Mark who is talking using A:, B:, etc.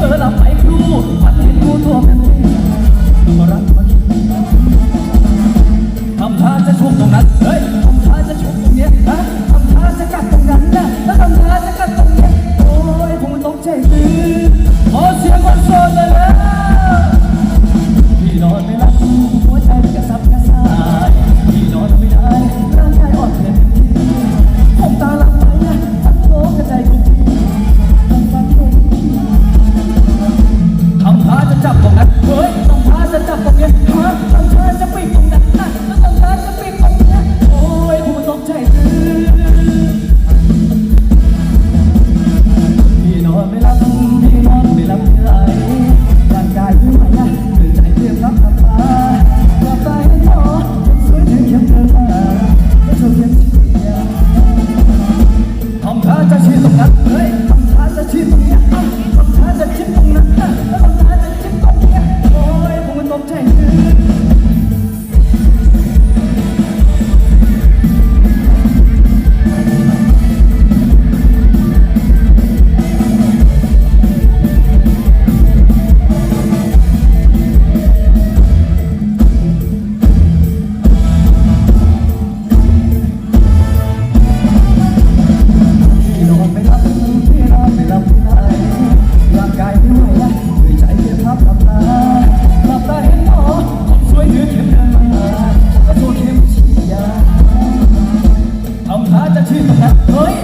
A: ธอหลับไปครูฝันเห็นกูตัวแม่ก็รักมันทำท่าจะชกตรงนั้น เฮ้ยทำท่าจะชกตรงเนี้ยนะทำท่าจะกัดตรงนั้นนะแล้วทำท่าจะกัดตรงเนี้ยโอ้ยผมต้องใจตื้อขอเสียงคนโสดเลย เฮ้ย